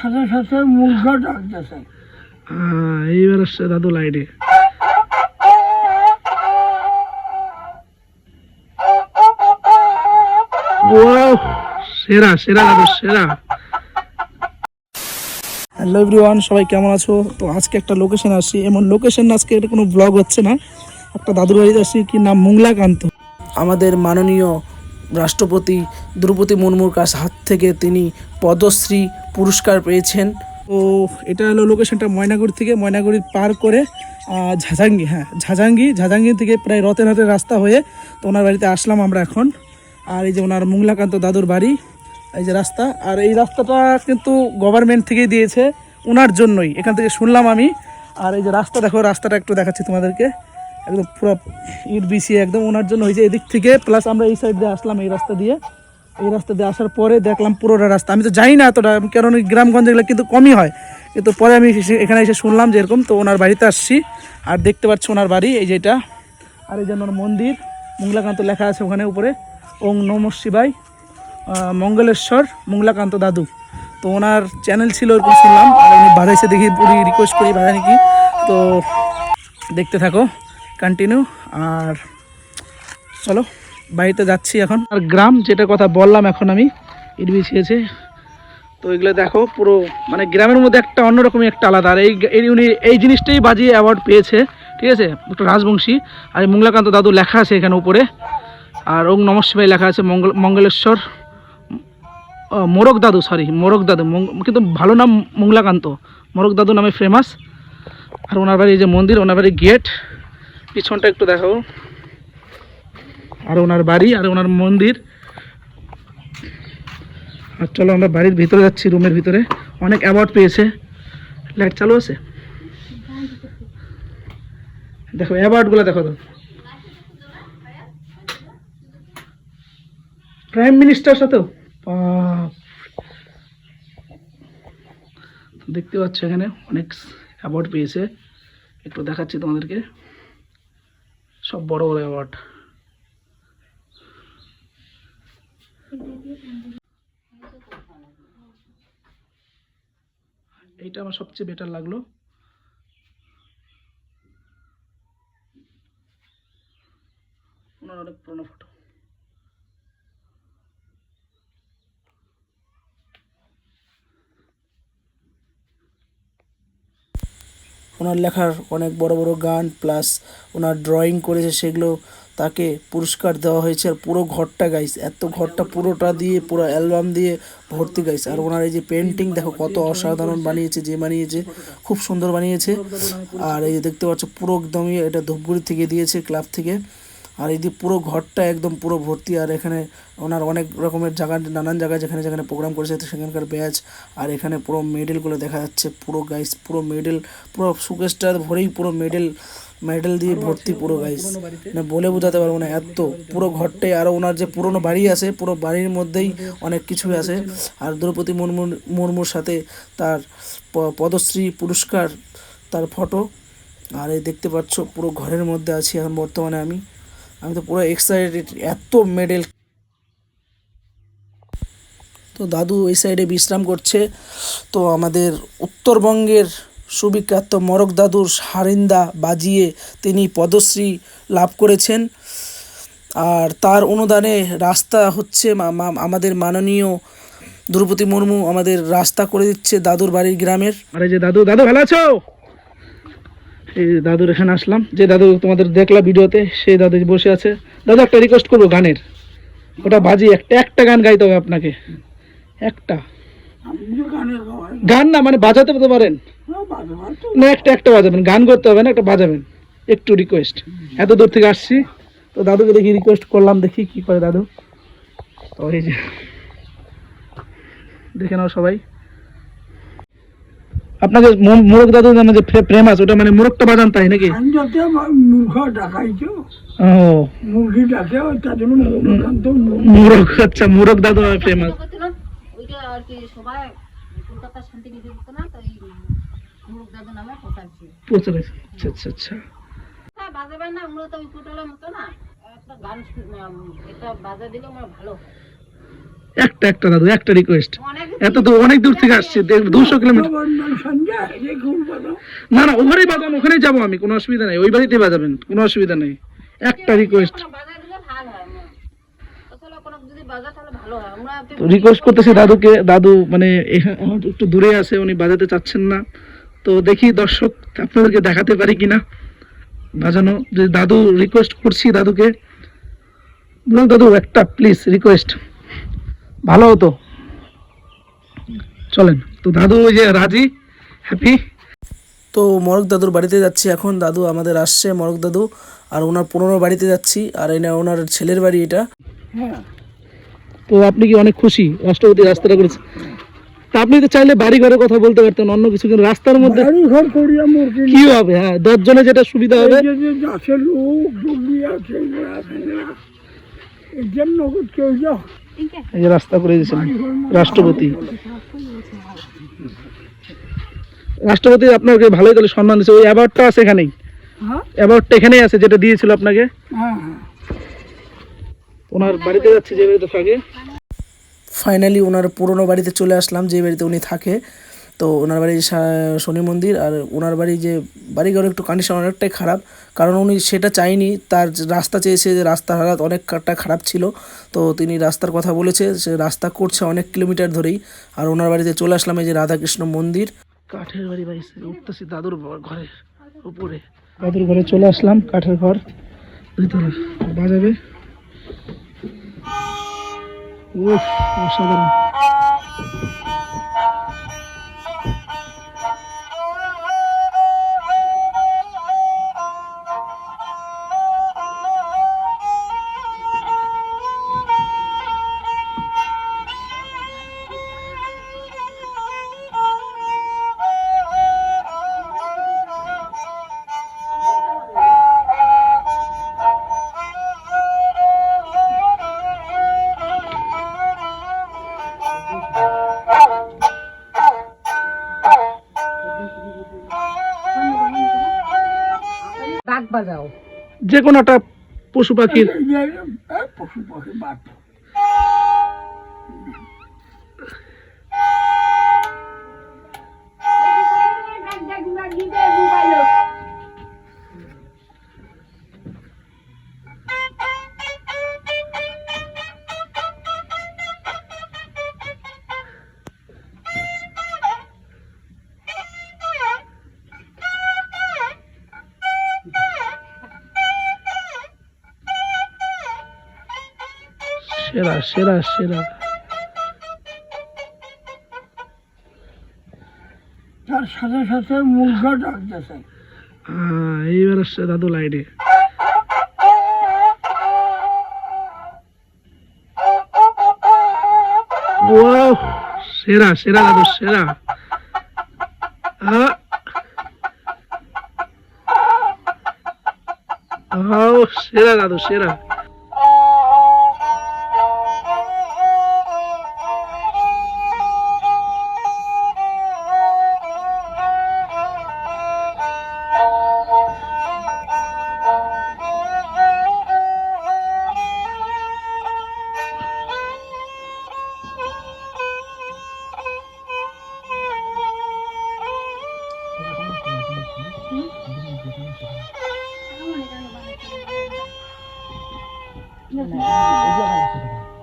সাথে সাথে মুরগা ডাকতেছে হ্যাঁ, এইবার আসছে দাদু লাইটে ওয়াও সেরা সেরা দাদু সেরা। হ্যালো এভরিওয়ান সবাই কেমন আছো? তো আজকে একটা লোকেশন আসছি। এমন লোকেশন আজকে এটা কোনো ব্লগ হচ্ছে না। একটা দাদুর বাড়িতে আসছি কি নাম? মুংলাকান্ত। আমাদের মাননীয় রাষ্ট্রপতি দ্রৌপদী মুর্মুর কাছ হাত থেকে তিনি পদ্মশ্রী পুরস্কার পেয়েছেন। তো এটা হলো লোকেশনটা ময়নাগুড়ি থেকে, ময়নাগুড়ি পার করে ঝাঝাঙ্গি হ্যাঁ ঝাঝাঙ্গি ঝাঝাঙ্গি থেকে প্রায় রতের হাটের রাস্তা হয়ে তো ওনার বাড়িতে আসলাম আমরা এখন। আর এই যে ওনার মুংলাকান্ত দাদুর বাড়ি, এই যে রাস্তা। আর এই রাস্তাটা কিন্তু গভর্নমেন্ট থেকেই দিয়েছে ওনার জন্যই, এখান থেকে শুনলাম আমি। আর এই যে রাস্তা, দেখো, রাস্তাটা একটু দেখাচ্ছি তোমাদেরকে। একদম পুরো ইট বিছিয়ে একদম ওনার জন্য হয়েছে এদিক থেকে প্লাস আমরা এই সাইড দিয়ে আসলাম এই রাস্তা দিয়ে। এই রাস্তা দিয়ে আসার পরে দেখলাম পুরোটা রাস্তা। আমি তো জানি না এতটা কারণ গ্রামগঞ্জে এগুলো কিন্তু কমই হয়। কিন্তু পরে আমি এখানে এসে শুনলাম যে এরকম, তো ওনার বাড়িতে আসছি। আর দেখতে পাচ্ছি ওনার বাড়ি, এই যেটা আর এই যে ওনার মন্দির, মঙ্গলাকান্ত লেখা আছে ওখানে উপরে। ওং নম শিবাই মঙ্গলেশ্বর, মঙ্গলাকান্ত দাদু। তো ওনার চ্যানেল ছিল ওরকম শুনলাম। আর উনি বাজাইছে দেখি পুরি রিকোয়েস্ট করি বাজায় নাকি। তো দেখতে থাকো কন্টিনিউ আর চলো। বাড়িতে যাচ্ছি এখন। আর গ্রাম যেটা কথা বললাম এখন আমি, ইট বিছিয়েছে। তো এগুলো দেখো, পুরো মানে গ্রামের মধ্যে একটা অন্যরকমই একটা আলাদা। আর এই উনি এই জিনিসটাই বাজিয়ে অ্যাওয়ার্ড পেয়েছে, ঠিক আছে? একটা রাজবংশী। আর মঙ্গলাকান্ত দাদু লেখা আছে এখানে উপরে। আর ওং নমঃ শিবায় লেখা আছে মঙ্গল মঙ্গলেশ্বর মোরক দাদু সরি মোরক দাদু। কিন্তু ভালো নাম মঙ্গলাকান্ত। মোরক দাদু নামে ফেমাস আর ওনার বাড়ি এই যে মন্দির, ওনার বাড়ি গেট পিছনটা একটু দেখাবো আর ওনার বাড়ি আর ওনার মন্দির। আর চলো আমরা বাড়ির ভিতরে যাচ্ছি, রুমের ভিতরে। অনেক অ্যাওয়ার্ড পেয়েছে। লাইট চালু আছে? দেখো অ্যাওয়ার্ডগুলো দেখো তো। প্রাইম মিনিস্টার বাপ। দেখতে পাচ্ছ এখানে অনেক অ্যাওয়ার্ড পেয়েছে। একটু দেখাচ্ছি তোমাদেরকে। সব বড় বড় অ্যাওয়ার্ড এইটা আমার সবচেয়ে বেটার লাগল। ওনার অনেক পুরোনো ফটো ওনার লেখার অনেক বড় বড় গান প্লাস ওনার ড্রয়িং করেছে, সেগুলো তাকে পুরস্কার দেওয়া হয়েছে। আর পুরো ঘরটা গাইস এত ঘরটা পুরোটা দিয়ে, পুরো অ্যালবাম দিয়ে ভর্তি গাইস আর ওনার এই যে পেন্টিং দেখো কত অসাধারণ বানিয়েছে, যে বানিয়েছে, খুব সুন্দর বানিয়েছে। আর এই যে দেখতে পাচ্ছ, পুরো একদমই এটা ধূপগুড়ি থেকে দিয়েছে ক্লাব থেকে। আর এই যে পুরো ঘরটা একদম পুরো ভর্তি আর এখানে ওনার অনেক রকমের জায়গা নানান জায়গায় যেখানে যেখানে প্রোগ্রাম করেছে তো সেখানকার ব্যাচ আর এখানে পুরো মেডেলগুলো দেখা যাচ্ছে পুরো গাইস পুরো মেডেল পুরো সুকেশটার ভরেই পুরো মেডেল মেডেল দিয়ে ভর্তি পুরো গাইস মানে বলে বোঝাতে পারব না এত পুরো ঘরটাই আর ওনার যে পুরনো বাড়ি আছে পুরো বাড়ির মধ্যেই অনেক কিছুই আছে। আর দ্রৌপদী মুর্মুর মুর্মুর সাথে তার প- পদ্মশ্রী পুরস্কার তার ফটো আর এই দেখতে পাচ্ছ পুরো ঘরের মধ্যে আছি এখন বর্তমানে আমি। আমি তো পুরো এক্সাইটেড এত মেডেল তো দাদু এই সাইডে বিশ্রাম করছে। তো আমাদের উত্তরবঙ্গের সুবিখ্যাত মরক দাদুর সারিন্দা বাজিয়ে তিনি পদ্মশ্রী লাভ করেছেন। আর তার অনুদানে রাস্তা হচ্ছে আমাদের মাননীয় দ্রৌপদী মুর্মু আমাদের রাস্তা করে দিচ্ছে দাদুর বাড়ির গ্রামের। আরে যে দাদু দাদু ভালো আছো? এই দাদুর এখানে আসলাম। যে দাদু তোমাদের দেখলা ভিডিওতে সেই দাদু বসে আছে। দাদু একটা রিকোয়েস্ট করব গানের। ওটা বাজি একটা একটা গান গাইতে হবে আপনাকে। একটা। গানের গান না মানে বাজাতে তো পারেন। বাজে না একটা একটা বাজাবেন। গান করতে হবে না একটা বাজাবেন। একটু রিকোয়েস্ট এত দূর থেকে আসছি। তো দাদুকে দেখি রিকোয়েস্ট করলাম দেখি কি করে দাদু। তো এই যে। দেখে নাও সবাই। আপনাকে মোরগ দাদু মানে যে ফে- প্রেম আছে ওটা মানে মোরগটা বাজান তাই নাকি? আমি যাতে ডাকাইছো। ও। মুরগি ডাকে তার জন্য মোরগ আচ্ছা মোরগ দাদু ফেমাস করছিলাম ওইটা আর কি সবাই কলকাতা শান্তি নিকেতন না তো এই মুরুখ দাদু নামে পোষাচ্ছি। প্রচুর আচ্ছা আচ্ছা আচ্ছা। হ্যাঁ না আমরা তো ওই কুটোলার মতো না একটা গান এটা বাজা দিলে আমার ভালো একটা একটা দাদু, একটা রিকোয়েস্ট এত দূর, অনেক দূর থেকে আসছি দুশো কিলোমিটার। না না ওখানেই বাজান ওখানেই যাব আমি, কোনো অসুবিধা নেই, ওই বাড়িতে বাজাবেন, কোনো অসুবিধা নেই। একটা রিকোয়েস্ট রিকোয়েস্ট করতেছি দাদুকে, দাদু মানে একটু দূরে আছে, উনি বাজাতে চাচ্ছেন না। তো দেখি দর্শক, আপনাদেরকে দেখাতে পারি কিনা? বাজানো, যে দাদু রিকোয়েস্ট করছি দাদুকে। বললাম দাদু, একটা প্লিজ রিকোয়েস্ট ভালো হতো। চলেন তো দাদু ওই যে রাজি হ্যাপি তো মরক দাদুর বাড়িতে যাচ্ছি এখন দাদু আমাদের আসছে মরক দাদু আর ওনার পুরনো বাড়িতে যাচ্ছি আর এটা ওনার ছেলের বাড়ি এটা। হ্যাঁ। তো আপনি কি অনেক খুশি? রাষ্ট্রপতি রাস্তাটা করেছে। তা আপনি তো চাইলে বাড়ি ঘরের কথা বলতে পারতেন অন্য কিছু কিন্তু রাস্তার মধ্যে ঘর করিয়া মুরগি কি হবে হ্যাঁ দশ জনে যেটা সুবিধা হবে। লোক আছে জন্য কেউ যাও। এই যে রাস্তা করে দিয়েছেন রাষ্ট্রপতি। রাষ্ট্রপতি আপনাকে ভালোই তাহলে সম্মান দিচ্ছে ওই অ্যাওয়ার্ডটা আছে এখানেই। অ্যাওয়ার্ডটা এখানেই আছে যেটা দিয়েছিল আপনাকে। হ্যাঁ হ্যাঁ। ওনার বাড়িতে যাচ্ছে যে বাড়িতে থাকে। ফাইনালি ওনার পুরনো বাড়িতে চলে আসলাম যে বাড়িতে উনি থাকে। তো ওনার বাড়ি শনি মন্দির আর ওনার বাড়ি যে বাড়িঘর একটু কন্ডিশন অনেকটাই খারাপ। কারণ উনি সেটা চাইনি তার রাস্তা চেয়েছে যে রাস্তার হালাত অনেকটা খারাপ ছিল। তো তিনি রাস্তার কথা বলেছে সে রাস্তা করছে অনেক কিলোমিটার ধরেই। আর ওনার বাড়িতে চলে আসলাম এই যে রাধাকৃষ্ণ মন্দির। কাঠের বাড়ি বাড়ি উঠতেছি দাদুর ঘরে উপরে। দাদুর ঘরে চলে আসলাম কাঠের ঘর। দুইতলা বাজাবে। উফ অসাধারণ। বাঘ বাজাও। যে কোনো একটা পশু পাখির পশু পাখি বাদ সেরা সেরা সেরা। তার সাথে সাথে মুরগা ডাকতেছে আহ, এইবার আসছে দাদু লাইনে। সেরা সেরা দাদু সেরা। সেরা দাদু সেরা।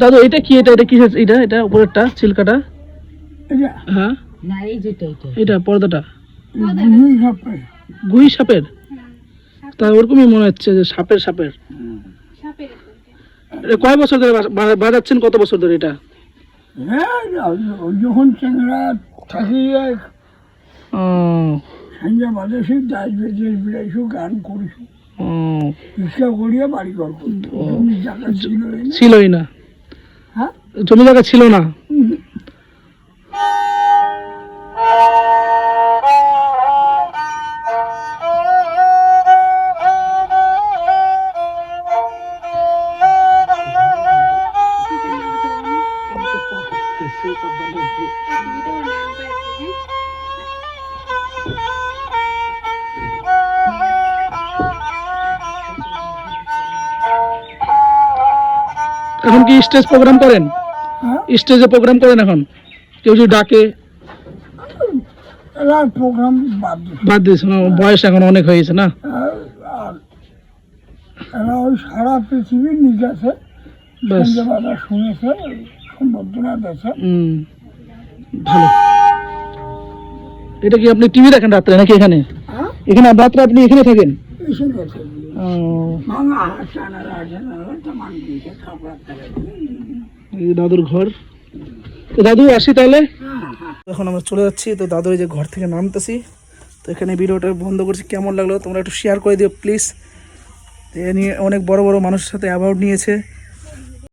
দাদু এটা কি? এটা এটা কি এটা এটা উপরেরটা যে হ্যাঁ? না এই যেটা এটা। এটা পর্দাটা। গুই সাপের। তা ওরকমই মনে হচ্ছে যে সাপের সাপের। এটা কয় বছর ধরে বাজাচ্ছেন? কত বছর ধরে এটা? হ্যাঁ যখন থাকি দাস বেজে বেড়াইছো গান করিছো। ও, ইচ্ছা করিয়া বাড়ি ঘর করতো জমি ছিল ছিলই না। জমি জায়গা ছিল না। এখন কি স্টেজ প্রোগ্রাম করেন? স্টেজে প্রোগ্রাম করেন এখন? কেউ যদি ডাকে? প্রোগ্রাম বাদ বাদ দিয়েছে না, বয়স এখন অনেক হয়েছে না? এরা সারা পৃথিবীর আছে ব্যাস। সন্ধ্যেবেলা শুনেছে সম্বর্ধনা দিয়েছে। ভালো। এটা কি আপনি টিভি দেখেন রাত্রে নাকি এখানে? হ্যাঁ? এখানে রাত্রে আপনি এখানে থাকেন? ও, এই দাদুর ঘর। তো দাদু, আসি তাহলে। হ্যাঁ এখন আমরা চলে যাচ্ছি, তো দাদুর যে ঘর থেকে নামতেছি। তো এখানে ভিডিওটা বন্ধ করছি, কেমন লাগল তোমরা একটু শেয়ার করে দিও প্লিজ এ নিয়ে অনেক বড় বড় মানুষের সাথে অ্যাওয়ার্ড নিয়েছে।